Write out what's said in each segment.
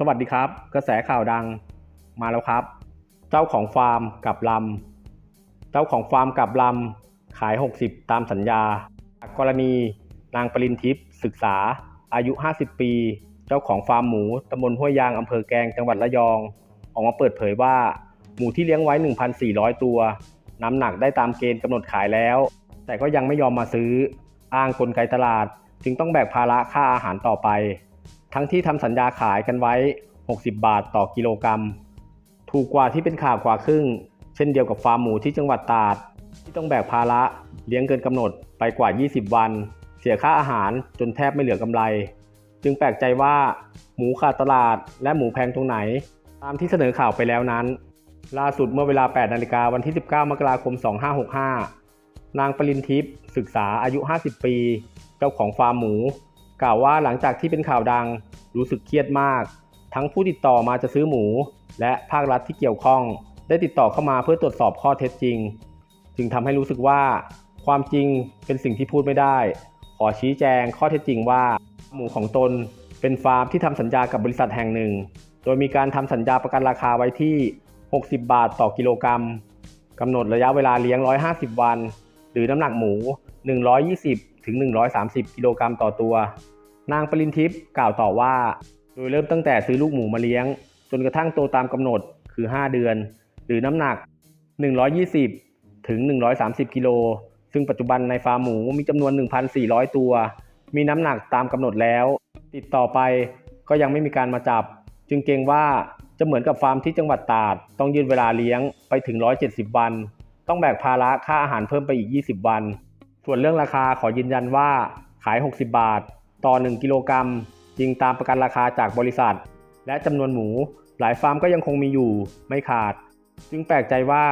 สวัสดีครับ กระแสข่าวดังมาแล้วครับ เจ้าของฟาร์มกับลำ เจ้าของฟาร์มกับลำ ขาย 60 ตามสัญญา จากกรณีนางปรินทิพย์ศึกษา อายุ 50 ปี เจ้าของฟาร์มหมูตำบลห้วยยางอำเภอแกลงจังหวัดระยอง ออกมาเปิดเผยว่า หมูที่เลี้ยงไว้ 1,400 ตัว น้ำหนักได้ตามเกณฑ์กำหนดขายแล้ว แต่ก็ยังไม่ยอมมาซื้อ อ้างกลไกตลาด จึงต้องแบกภาระค่าอาหารต่อไป ทั้งที่ทำสัญญาขายกันไว้ 60 บาทต่อกิโลกรัม ถูกกว่าที่เป็นข่าวกว่าครึ่ง เช่นเดียวกับฟาร์มหมูที่จังหวัดตราด ที่ต้องแบกภาระเลี้ยงเกินกำหนดไปกว่า 20 วัน เสียค่าอาหารจนแทบไม่เหลือกำไร จึงแปลกใจว่าหมูขาดตลาดและหมูแพงตรงไหน ตามที่เสนอข่าวไปแล้วนั้น ล่าสุดเมื่อเวลา 8 นาฬิกาวันที่ 19 มกราคม 2565 นางปรินทิพย์ศึกษาอายุ 50 ปี เจ้าของฟาร์มหมู กล่าวว่าหลังจากที่เป็นข่าวดังรู้สึกเครียดมาก ทั้งผู้ติดต่อมาจะซื้อหมู และภาครัฐที่เกี่ยวข้อง ได้ติดต่อเข้ามาเพื่อตรวจสอบข้อเท็จจริง จึงทำให้รู้สึกว่า ความจริงเป็นสิ่งที่พูดไม่ได้ ขอชี้แจงข้อเท็จจริงว่า หมูของตนเป็นฟาร์มที่ทำสัญญากับบริษัทแห่งหนึ่ง โดยมีการทำสัญญาประกันราคาไว้ที่ 60 บาทต่อกิโลกรัมกำหนดระยะเวลาเลี้ยง 150 วัน หรือน้ำหนักหมู 120 ถึง 130 กิโลกรัมต่อตัว นางปรินทิพย์กล่าวต่อว่า โดยเริ่มตั้งแต่ซื้อลูกหมูมาเลี้ยง จนกระทั่งโตตามกำหนดคือ 5 เดือน หรือน้ำหนัก 120 ถึง 130 กิโล ซึ่งปัจจุบันในฟาร์มหมูมีจำนวน 1,400 ตัว มีน้ำหนักตามกำหนดแล้ว ติดต่อไปก็ยังไม่มีการมาจับ จึงเกรงว่าจะเหมือนกับฟาร์มที่จังหวัดตราด ต้องยืนเวลาเลี้ยงไปถึง 170 วัน ต้องแบกภาระค่าอาหารเพิ่มไปอีก 20 วัน ส่วนเรื่องราคาขอยืนยันว่าขาย 60 บาท ต่อ 1 กิโลกรัมจริงตามประกันราคาจากบริษัท และจำนวนหมูหลายฟาร์มก็ยังคงมีอยู่ไม่ขาด จึงแปลกใจว่า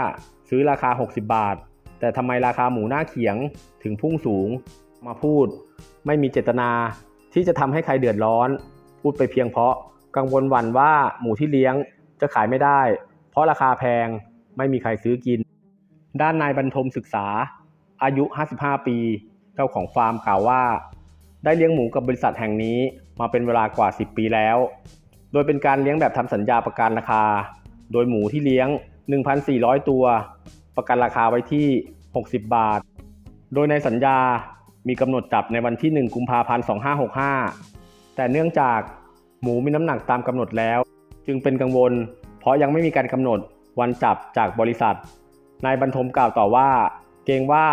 ซื้อราคา 60 บาท แต่ทำไมราคาหมูหน้าเขียงถึงพุ่งสูง มาพูด ไม่มีเจตนาที่จะทำให้ใครเดือดร้อน พูดไปเพียงเพราะกังวลหวั่นว่าหมูที่เลี้ยงจะขายไม่ได้ เพราะราคาแพงไม่มีใครซื้อกิน ด้านนายบรรทมศึกษา อายุ 55 ปี เจ้าของฟาร์มกล่าวว่า ได้เลี้ยงหมูกับบริษัทแห่งนี้มาเป็นเวลากว่า 10 ปีแล้ว โดยเป็นการเลี้ยงแบบทำสัญญาประกันราคา โดยหมูที่เลี้ยง 1,400 ตัว ประกันราคาไว้ที่ 60 บาท โดยในสัญญามีกำหนดจับในวันที่ 1 กุมภาพันธ์ 2565 แต่เนื่องจากหมูมีน้ำหนักตามกำหนดแล้ว จึงเป็นกังวล เพราะยังไม่มีการกำหนดวันจับจากบริษัท นายบรรทมกล่าวต่อว่า เกรงว่า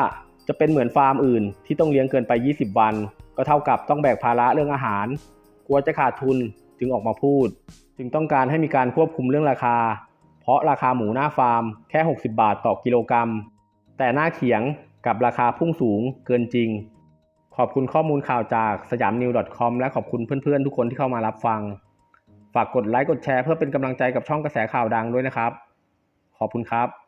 จะเป็นเหมือนฟาร์มอื่น ที่ต้องเลี้ยงเกินไป 20 วัน ก็เท่ากับต้องแบกภาระเรื่องอาหาร กลัวจะขาดทุนจึงออกมาพูด จึงต้องการให้มีการควบคุมเรื่องราคา เพราะราคาหมูหน้าฟาร์มแค่ 60 บาทต่อกิโลกรัม แต่หน้าเขียงกับราคาพุ่งสูงเกินจริง ขอบคุณข้อมูลข่าวจากสยามนิว .com และขอบคุณเพื่อนๆ ทุกคนที่เข้ามารับฟัง ฝากกดไลค์กดแชร์เพื่อเป็นกำลังใจกับช่องกระแสข่าวดังด้วยนะครับ ขอบคุณครับ